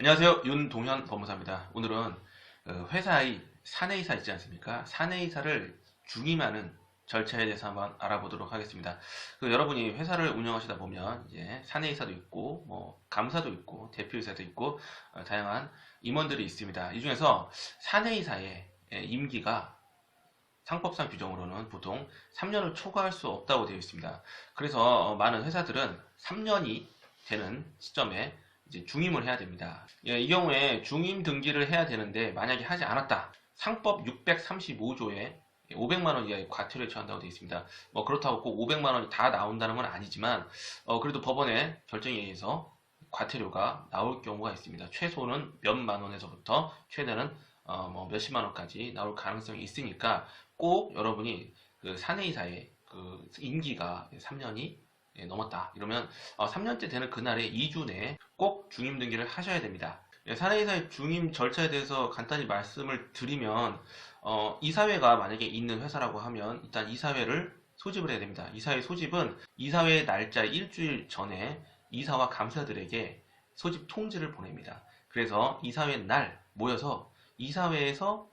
안녕하세요. 윤동현 법무사입니다. 오늘은 어, 회사의 사내이사 있지 않습니까? 사내이사를 중임하는 절차에 대해서 한번 알아보도록 하겠습니다. 그 여러분이 회사를 운영하시다 보면 이제 사내이사도 있고 뭐 감사도 있고 대표이사도 있고 어, 다양한 임원들이 있습니다. 이 중에서 사내이사의 예, 임기가 상법상 규정으로는 보통 3년을 초과할 수 없다고 되어 있습니다. 그래서 어, 많은 회사들은 3년이 되는 시점에 이제 중임을 해야 됩니다. 예, 이 경우에 중임 등기를 해야 되는데 만약에 하지 않았다. 상법 635조에 500만 원 이하의 과태료에 처한다고 되어 있습니다. 뭐 그렇다고 꼭 500만 원이 다 나온다는 건 아니지만 어, 그래도 법원의 결정에 의해서 과태료가 나올 경우가 있습니다. 최소는 몇만 원에서부터 최대는 어, 뭐 몇십만 원까지 나올 가능성이 있으니까 꼭 여러분이 그 사내이사의 그 임기가 3년이 넘었다. 이러면 어, 3년째 되는 그날에 2주 내에 꼭 중임 등기를 하셔야 됩니다. 예, 사내이사의 중임 절차에 대해서 간단히 말씀을 드리면 어, 이사회가 만약에 있는 회사라고 하면 일단 이사회를 소집을 해야 됩니다. 이사회 소집은 이사회 날짜 일주일 전에 이사와 감사들에게 소집 통지를 보냅니다. 그래서 이사회 날 모여서 이사회에서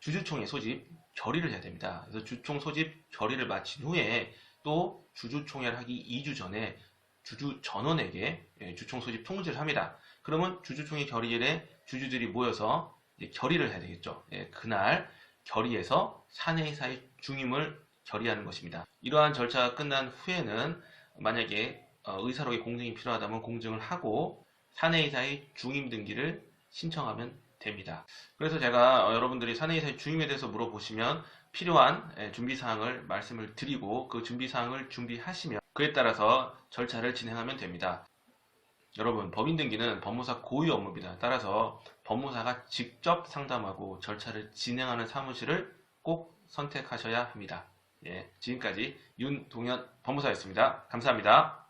주주총회 소집 결의를 해야 됩니다. 그래서 주총 소집 결의를 마친 후에 또 주주총회를 하기 2주 전에 주주 전원에게 예, 주총 소집 통지를 합니다. 그러면 주주총회 결의일에 주주들이 모여서 결의를 해야 되겠죠. 예, 그날 결의에서 사내이사의 중임을 결의하는 것입니다. 이러한 절차가 끝난 후에는 만약에 어, 의사록에 공증이 필요하다면 공증을 하고 사내이사의 중임 등기를 신청하면 됩니다. 그래서 제가 어, 여러분들이 사내이사의 중임에 대해서 물어보시면 필요한 예, 준비사항을 말씀을 드리고 그 준비사항을 준비하시면 그에 따라서 절차를 진행하면 됩니다. 여러분, 법인 등기는 법무사 고유 업무입니다. 따라서 법무사가 직접 상담하고 절차를 진행하는 사무실을 꼭 선택하셔야 합니다. 예, 지금까지 윤동현 법무사였습니다. 감사합니다.